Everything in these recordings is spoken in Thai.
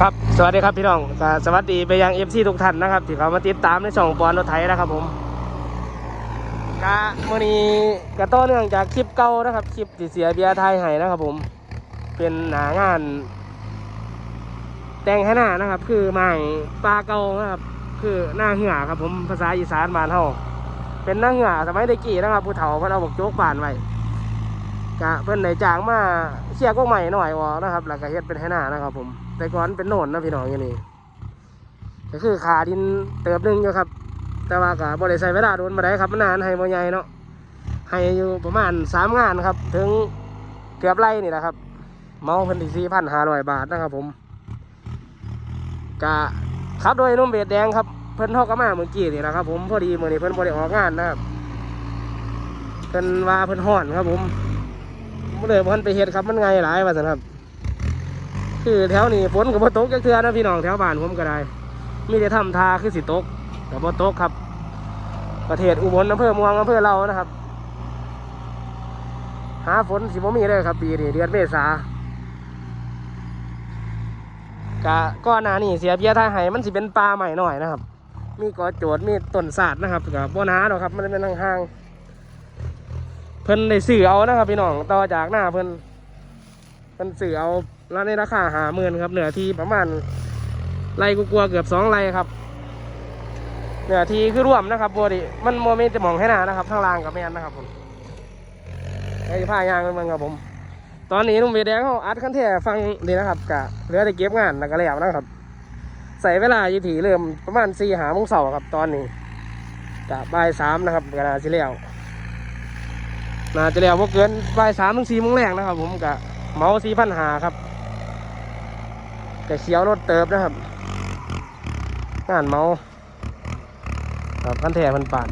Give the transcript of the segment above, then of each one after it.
ครับสวัสดีครับพี่น้องก็สวัสดีไปยังเอฟซีทุกท่านนะครับ ที่เขามาติดตามในช่องปอนรถไทยนะครับผมกะมื่อนี้กะต้อเนื่องจากคลิปเก่านะครับคลิปที่เสียเบียร์ไทยให้นะครับ ผมเป็นหนางาน แต่งให้หน้านะครับ คือหมางปลาเก่านะครับ คือหน้าเหือครับ ผมภาษาอีสานบ้านเฮาเป็นหน้าเหือสมัยเด็กกี้นะครับผู้เฒ่าเพิ่นเอาบอกโจ๊กป่านไว้กะเพิ่นได้จ้างมาเชี่ยก็ใหม่หน่อยวอนะครับ แล้วก็เฮ็ดเป็นให้หน้านะครับ ผม แต่ก่อนเป็นโหนนนะพี่น้องอย่างนี้ก็คือขาดินเติบหนึงอยู่ครับ แต่ว่าก็บ่ได้ใส่เวลาโดนมาได้ครับมันนานให้บ่ใหญ่เนาะให้อยู่ประมาณสามงานครับ ถึงเกือบไร่นี่แหละครับ เมาเพิ่นดีสี่พันห้าร้อยบาทนะครับผมก็ขับโดยนุ่มเบดแดงครับเพิ่นเฮาก็มาเมื่อกี้นี่แหละครับผมพอดีเมื้อนี้เพิ่นบ่ได้ออกงานนะครับเพิ่นว่าเพิ่นฮ้อนครับผมบ่เลยบ่ทันไปเฮ็ดครับมันไงหลายว่าซั่นครับ คือแถวนี้ฝนกับบ่ตกจักเทื่อนะพี่น้องแถวบ้านผมก็ได้มีแต่ทำทาคือสิตกแต่บ่ตกครับ ประเทศอุบลอำเภอเมืองอำเภอเรานะครับ หาฝนสิบ่มีเลยครับ ปีนี้เดือนเมษากะก้อนหน้านี่เสียเบี้ยร์ทายไห้มันสิเป็นปลาใหม่หน่อยนะครับ มีกอโจดมีต้นศาสตร์นะครับกับบ่หนาหรอกครับ มันเป็นห่างๆเพิ่นได้ซื้อเอานะครับพี่น้องต่อจากหน้าเพิ่นเพิ่นซื้อเอา แล้วในราคาหาหมื่นครับเหนือที่ประมาณไรกูกลัวเกือบสองไรครับเหนือที่คือร่วมนะครับบัวดิมันโมเมนต์จะมองให้หนานะครับข้างล่างกับแมนนะครับผมไอ้ผ้ายางมันครับผม ตอนนี้นุ่มเวแดงเขาอัดคันแท่ฟังดีนะครับกะเหลือแต่เก็บงานแล้วก็แล้วนะครับ ใส่เวลาอยู่ถี่เริ่มประมาณสี่หามงเสาร์ครับ ตอนนี้กะบ่ายสามนะครับก็น่าจะแล้วนาจะแล้วพวกเกินบ่ายสามถึงสี่มงแรกนะครับ ผมกะเมาสี่พันหาครับ แต่เขียวรถเติบนะครับงานเมาครับขั้นแท่พันป่าน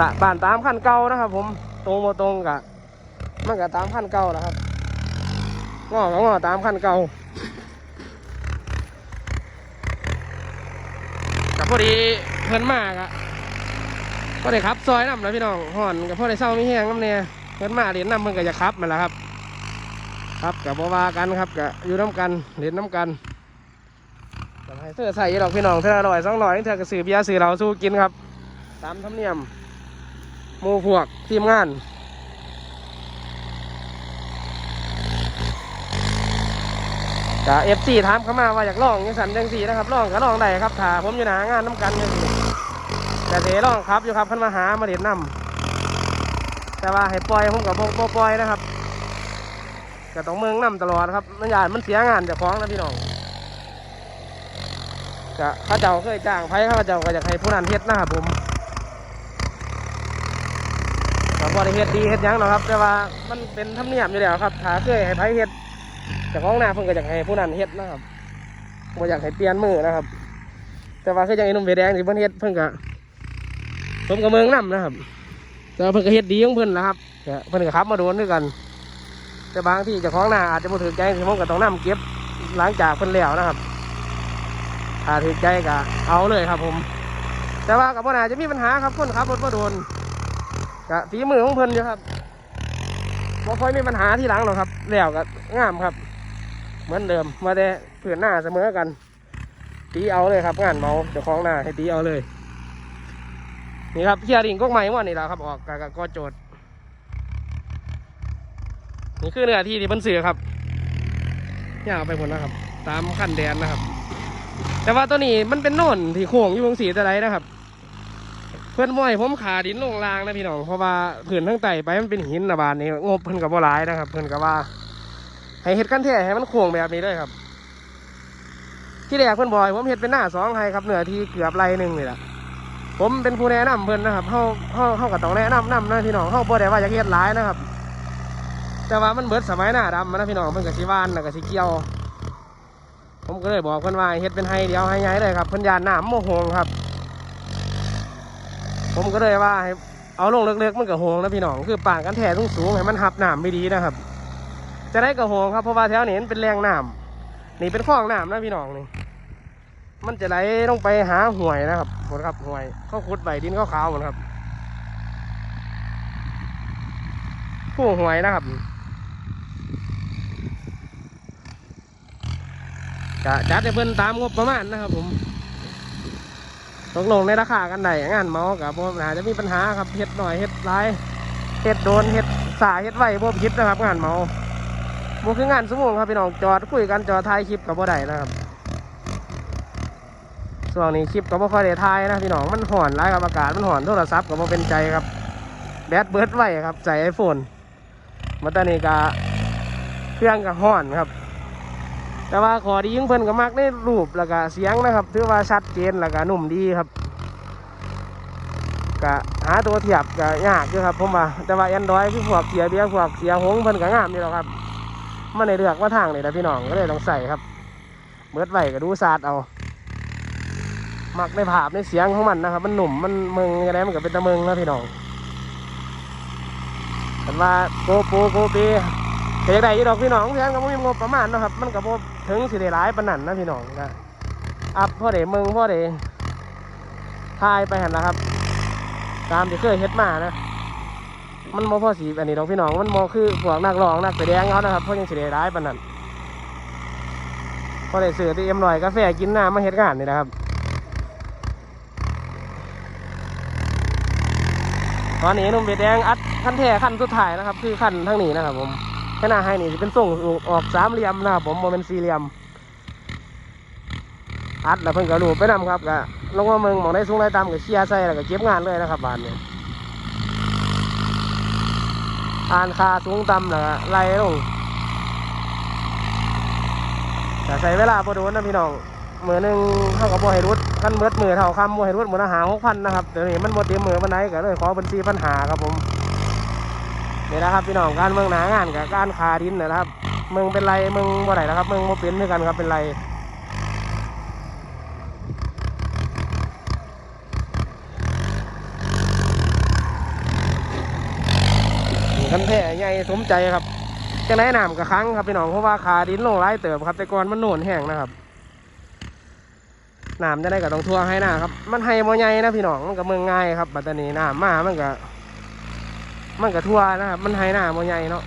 ตะป่านตามขั้นเก่านะครับ ผมตรงโมตรงกะมันก็ตามขั้นเก่าแล้วครับงอก็งอตามขั้นเก่ากับพอดีเพิ่นมากอะพอได้ขับซอยน้ำนะพี่น้องห่อนกับพอได้เศร้ามีแห้งน้ำเนี่ยเพิ่นมาเหรียญน้ำเพิ่นก็จะขับมาแล้วครับ ครับกับบัวากันครับกับอยู่น้ำกันเหรียญน้ำกัน เสื้อใส่ดอกพี่น้องเธออร่อยสักหน่อยเธอกระสือเบียร์สื่อเราสู้กินครับ ตามธรรมเนียมหมูพวกทีมงานกะเอฟซีถามเข้ามาว่าอยากลองยังสันจังสีนะครับลองก็ลองได้ครับถ้าผมอยู่หนางานน้ำกันยังสิแต่เดี๋ยวลองครับอยู่ครับขันมาหามาเด็ดนำแต่ว่าให้ปล่อยผมกับพวกปล่อยนะครับก็ต้องเมืองน้ำตลอดครับมันยานมันเสียงานเจ้าของนะพี่น้อง ก็ข้าเจ้าเคยจ้างไพ่ข้าเจ้าก็อยากให้ผู้นั้นเฮ็ดนะครับผมก็บ่ได้เฮ็ดดีเฮ็ดยังหรอกครับ แต่ว่ามันเป็นธรรมเนียมอยู่แล้วครับถ้าเคยให้ไพ่เฮ็ดเจ้าของหน้าเพิ่นก็อยากให้ผู้นั้นเฮ็ดนะครับบ่อยากให้เปลี่ยนมือนะครับ แต่ว่าคือจังไอ้นุ่มเวแดงที่เพิ่นเฮ็ดเพิ่นก็ผมกับเมืองนํนะครับ แต่ว่าเพิ่นก็เฮ็ดดีของเพิ่นนะครับเพิ่นก็ขับมาโดนด้วยกัน แต่บางที่เจ้าของหน้าอาจจะบ่ถือใจที่ผมก็ต้องนํเก็บหลังจากเพิ่นแล้วนะครับ ถ้าถือใจก็เอาเลยครับผม แต่ว่ากับพ่อนาจะมีปัญหาครับคนขับรถมาโดนกะฝีมือของเพิ่นอยู่ครับบ่ค่อยมีปัญหาที่หลังหรอกครับ แล้วก็งามครับ เหมือนเดิมมาแต่เพื่อนหน้าเสมอกันตีเอาเลยครับ งานเมาเจ้าของหน้าให้ตีเอาเลย นี่ครับเคียริงก็ใหม่ว่านี่แหละครับออกกก็โจทย์นี่คือเนื้อที่ที่เพิ่นซื้อครับเนี่ยเอาไปหมดแล้วครับ ตามขั้นแดนนะครับ แต่ว่าตัวนี้มันเป็นโน่นที่โค้งอยู่ตรงสีต่ไรนะครับ เพื่อนมวยผมขาดินลงรางนะพี่น้องเพราะว่าผืนทั้งไตไปมันเป็นหินนะบานนี้งบเพิ่นกับบ่หลายนะครับ เพิ่นกับว่า ให้เห็ดกันแท้ให้มันโค้งแบบนี้เลยครับ ที่แรกเพิ่อนบอยผมเห็ดเป็นหน้าสองให้ครับเหนือที่เกือบไรหนึ่งเลยล่ะผมเป็นผู้แนะนำเพิ่นนะครับเฮาเฮาเฮากับต้องแนะนำนำนะพี่น้องเฮาบ่ได้ว่าอยากเฮ็ดหลายนะครับ แต่ว่ามันเบิดสมัยหน้าดำนะพี่น้องเพิ่นกับสิวานแล้วก็สิเกียว ผมก็เลยบอกเพื่อนว่าให้เฮ็ดเป็นไฮเดียวไฮใหญ่เลยครับเพื่อนยานน้ำโมโหงครับ ผมก็เลยว่าให้เอาลงเล็กๆมันก็โหงนะพี่น้องคือป่างกันแถ่สูงๆให้มันหับน้ำไม่ดีนะครับ จะได้กระโหงครับเพราะว่าแถวนี้เป็นแรงน้ำนี่เป็นคลองน้ำนะพี่น้องนี่มันจะไหลลงไปหาห่วยนะครับหมดครับห่วยเขาขุดใบดินขาวๆหมดครับผู้ห่วยนะครับ ก็จัดให้เพิ่นตามงบประมาณนะครับ ผมตกลงในราคากันได้งานเมากับผมอาจจะมีปัญหาครับเฮ็ดหน่อยเฮ็ดหลายเฮ็ดโดนเฮ็ดสาเฮ็ดไหวบ่คิดนะครับ งานเมาบ่คืองานสมมุงครับพี่น้องจอดคุยกันจอดถ่ายคลิปกับบ่ได้นะครับช่วงนี้คลิปก็บ่ค่อยได้ถ่ายนะพี่น้องมันห่อนหลายครับอากาศมันห่อนโทรศัพท์ก็บ่เป็นใจครับแบตเบิดไหวครับใจไอโฟนมาตอนนี้ก็เครื่องก็ห่อนครับ แต่ว่าขอดียิ่งเพิ่นก็มักในรูปแล้วก็เสียงนะครับ ถือว่าชัดเจนแล้วก็นุ่มดีครับก็หาตัวเทียบก็ยากอยู่ครับผมว่าแต่ว่าแอนดรอยคือพวกเสียเบียพวกเสียหงเพิ่นก็งามนี่แหละครับมันในเลือกว่าทางนี่นะพี่น้องก็เลยต้องใส่ครับเบิดไหวก็ดูซาดเอามักในภาพในเสียงของมันนะครับ มันหนุ่มมันเมืองอะไรมันก็เป็นตะเมืองนะพี่น้องแต่ว่าโกโปโกเป ก็อยากได้อยี่ดอกพี่น้องเพื่อนก็บ่มีงบประมาณนะครับ มันก็บ่ถึงสิได้หลายปานนั้นนะพี่น้องก็อัพพ่อเดมึงพ่อเดทายไปหันละครับ ตามที่เคยเฮ็ดมานะ มันบ่พอสีอันนี้ดอกพี่น้อง มันบ่คือพวกนักร้องนักแสดงเขานะครับเพราะยังสิได้หลายปานนั้นพอได้ซื้อที่เอ็มลอยกาแฟกินน้ำมาเฮ็ดงานนี่นะครับตอนนี้นุ่มเบ็ดแดงอัดขั้นแท้ขั้นสุดท้ายนะครับ คือขั้นทั้งนี้นะครับผม ขนาให้นี่จะเป็นทรงออกสามเหลี่ยมนะครับผมโมเป็นสี่เหลี่ยมอัดแล้วเพิ่นก็รูไปนำครับก็ลงมาเมืองมองได้สูงได้ต่ำก็เชียร์ใส่แล้วก็เก็บงานเลยนะครับบานเนี้อ่านคาสูงต่ำแล้วก็ไล่ลงแต่ใส่เวลาพอโดนนะพี่น้องมือหนึ่งเท่ากับบ่ให้รุดกันเบิดมือเท่าคำบ่ให้รุดหมือหาหกพันนะครับเดี๋ยวนี้มันบ่เต็มมือมันไหนก็เลยขอเป็นสี่พันหาครับผม นี่นะครับพี่น้องการเมืองหนางานกับการคาดินนะครับเมืองเป็นไรเมืองบ่ไหนนะครับเมืองบ่เป็นด้วยกันครับเป็นไรกันแท้ใหญ่สมใจครับจะไหนน้ำกับครั้งครับพี่น้องเพราะว่าคาดินลงไร้เติบครับ แต่ก่อนมันโหนนแห้งนะครับน้ำจะได้กับต้องทั่วให้หน้าครับ มันให้มอใหญ่นะพี่น้องมันก็เมืองง่ายครับปัตตานีน้ำมามันก็ มันก็ทั่วนะครับ มันให้หน้ามอใหญ่เนาะ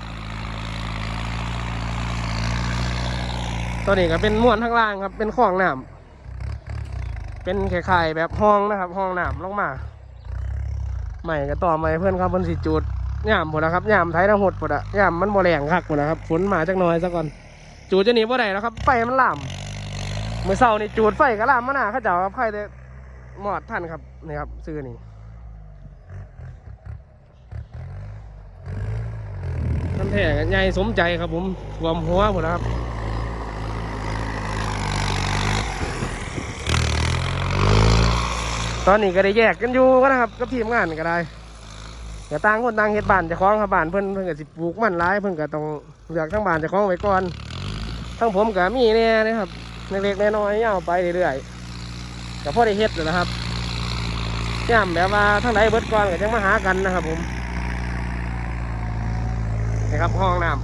ตัวนี้ก็เป็นม้วนข้างล่างครับ เป็นคลองน้ำเป็นไข่ๆแบบห้องนะครับ ห้องน้ำลงมา ใหม่ก็ต่อใหม่เพื่อนครับเพิ่นสิจูดย่ามหมดนะครับย่ามไทยทั้งหดหมดอะย่ามมันบ่แรงคักหมดนะครับฝนมาจักน่อยซะก่อน จูดจะหนีบ่ได้แล้วครับ ไฟมันล่ามเมื่อเช้านี่จูดไฟกระลามมาหนาเขาเจ้าครับใครได้หมอดท่านครับนี่ครับซื้อนี่ท่าน แท้กันใหญ่สมใจครับผมรวมหัวหมดครับตอนนี้ก็ได้แยกกันอยู่ก็นะครับกับทีมงานก็ได้ก็ต่างคนต่างเฮ็ดบ้านจะคล้องครับบ้านเพิ่นเพิ่นก็สิปลูกมันหลายเพิ่นก็ต้องเลือกทั้งบ้านจะคล้องไว้ก่อนทั้งผมก็มีแน่นะครับเล็กๆน้อยๆยาวไปเรื่อยๆก็พอได้เฮ็ดแล้วนะครับย่ำแบบว่าทั้งไหนเบิดก่อนก็ยังมาหากันนะครับผม นี่ครับห้องน้ำ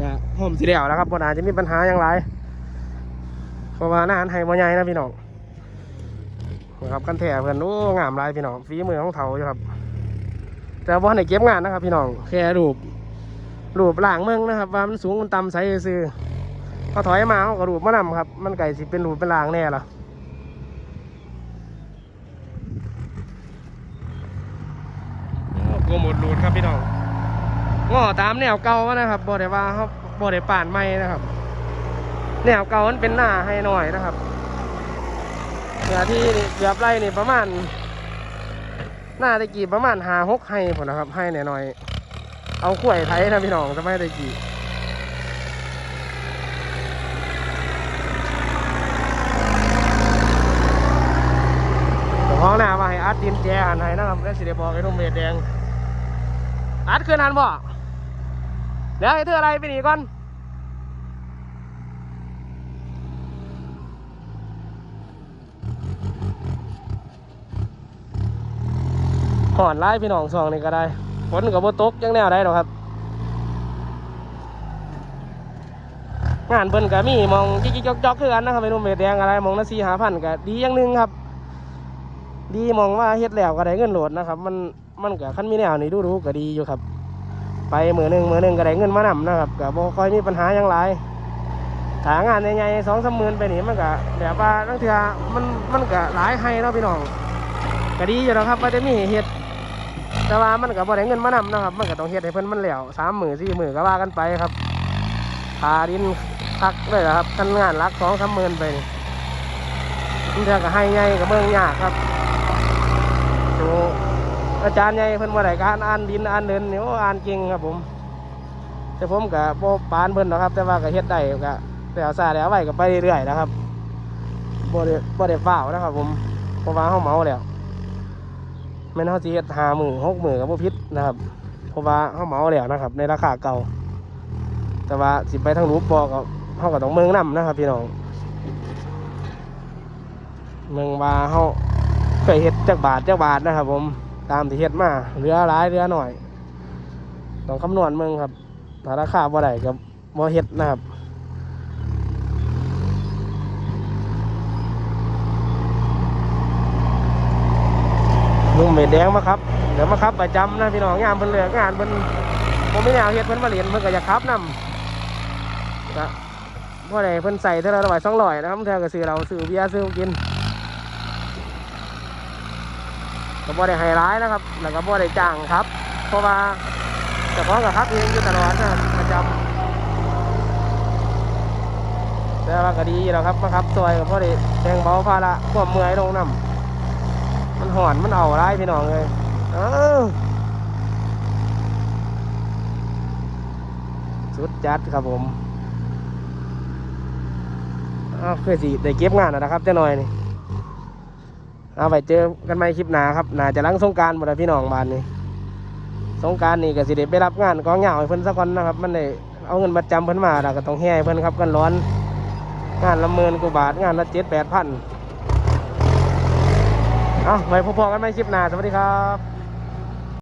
จะห่มสีเดียวแล้วครับบนอาจจะมีปัญหาอย่างไรเพราะว่าหน้าอันไห้บ่ใหญ่นะพี่น้องนะครับกันแถเพื่อนโอ้งามลายพี่น้องฝีมือของเถาอยู่ครับ แต่ว่าในได้เก็บงานนะครับ พี่น้องแค่รูปรูปหลางเมืองนะครับ ว่ามันสูงมันต่ำใสซื่อพอถอยมาเขาก็รูปมานำครับ มันไก่สิเป็นรูปเป็นหลางแน่ล่ะโกหมดรูดครับพี่น้อง ง้อตามแนวเก่านะครับบ่ได้ว่าเขาบ่ได้ป่านไม่นะครับ แนวเก่ามันเป็นหน้าให้หน่อยนะครับเนื้อที่เกือบไรนี่ประมาณ หน้าตะกี้ประมาณหาหกให้ผมนะครับ ให้หน่อยๆเอาขวยไทยนะพี่น้องจะไม่ได้กี่ห้องหน้าว่าให้อัดดินแจอันไหนนะครับแล้วสิเดบอกไอ้นุ่มเม็ดแดงอัดคืนนั้นบ่ เดี๋ยวให้เธออะไรไปหนีก่อนหอนไล่พี่น้องสองนี่ก็ได้ฝนกับโบตกยังแนวได้หรอครับ งานเพิ่นก็มีมองจิ๊กๆจอกๆคือกันนะครับไม่รู้เม็ดแดงอะไรมองนาซีหาพันก็ดีอย่างหนึ่งครับ ดีมองว่าเฮ็ดแล้วก็ได้เงินโหลดนะครับ มันมันก็คันมีแนวนี่ดูๆก็ดีอยู่ครับ ไปมือหนึ่งมือหนึ่งก็ได้เงินมานำนะครับก็บ่ค่อยมีปัญหาอย่างไรถางานใหญ่ๆสองสามหมื่นไปนี่มันก็แบบว่าตั้งเทื่อมันมันก็หลายให้เนาะพี่น้องก็ดีอยู่แล้วครับว่าจะมีเฮ็ดแต่ว่ามันก็บ่ได้เงินมานำนะครับ มันก็ต้องเฮ็ดให้เพิ่นมันแล้วสามหมื่นสี่หมื่นก็ว่ากันไปครับพาดินพักเลยครับทันงานรักสองสามหมื่นไปนี่เทื่อก็ให้ใหญ่ก็เบิ่งยากครับ อาจารย์ใหญ่เพิ่นว่าได้การอ่านดินอ่านเดินเนี่โอ้อ่านเก่งครับผม แต่ผมก็บ่ปานเพิ่นหรอกครับ แต่ว่าก็เฮ็ดได้ก็แล้วซาแล้วไว้ก็ไปเรื่อยๆนะครับบ่ได้บ่ได้ฝ้าวนะครับ ผมเพราะว่าเฮาเมาแล้วแม่นเฮาสิเฮ็ด5มื้อ6มื้อก็บ่ผิดนะครับเพราะว่าเฮาเมาแล้วนะครับ ในราคาเก่า แต่ว่าสิไปทางรูปบ่ก็เฮาก็ต้องเมืองนํนะครับ พี่น้องเมืองว่าเฮาเคยเฮ็ดจักบาทจักบาทนะครับ ผม ตามที่เฮ็ดมาเรือหลายเรือหน่อย ต้องคำนวณมึงครับถ้าราคาบ่ได้ก็บ่เฮ็ดนะครับลุงเม็ดแดงมาครับ เดี๋ยวมาครับประจำนะพี่น้องงานเพิ่นเลือกงานเพิ่นผมไม่แนวเฮ็ดเพิ่นมาเรียนเพิ่นก็อยากขับนำก็บ่ได้เพิ่นใส่เท่าละร้อยสองร้อยนะครับเท่าก็ซื้อเราซื้อเบียร์ซื้อกิน ก็บ่ได้ไฮไลท์นะครับ แล้วก็บ่ได้จ้างครับ เพราะว่าเจะพ้าของกับครับเองอยู่ตลอดนะประจำแต่ว่าก็ดีแล้วครับมาครับซอยก็พอได้แบ่งเบาภาระความเมื่อยลงน้ำมันหอนมันเอาร้ายพี่น้องเลยเออสุดจัดครับผมอ้าวเพื่อสิได้เก็บงานนะครับเจ้าหน่อยนี่ เอาไปเจอกันใหม่คลิปหน้าครับน่าจะหลังสงการหมดแล้วพี่น้องบ้านนี้สงการนี่ก็สิเด็ไปรับงานกองเหงาให้เพิ่นสักคนนะครับ มันได้เอาเงินมาจำเพิ่นมาแล้วก็ต้องแห่เพิ่นครับกันร้อน งานละเมื่นกว่าบาทงานละเจ็ดแปดพันเอาไปพบกันใหม่คลิปหน้าสวัสดีครับ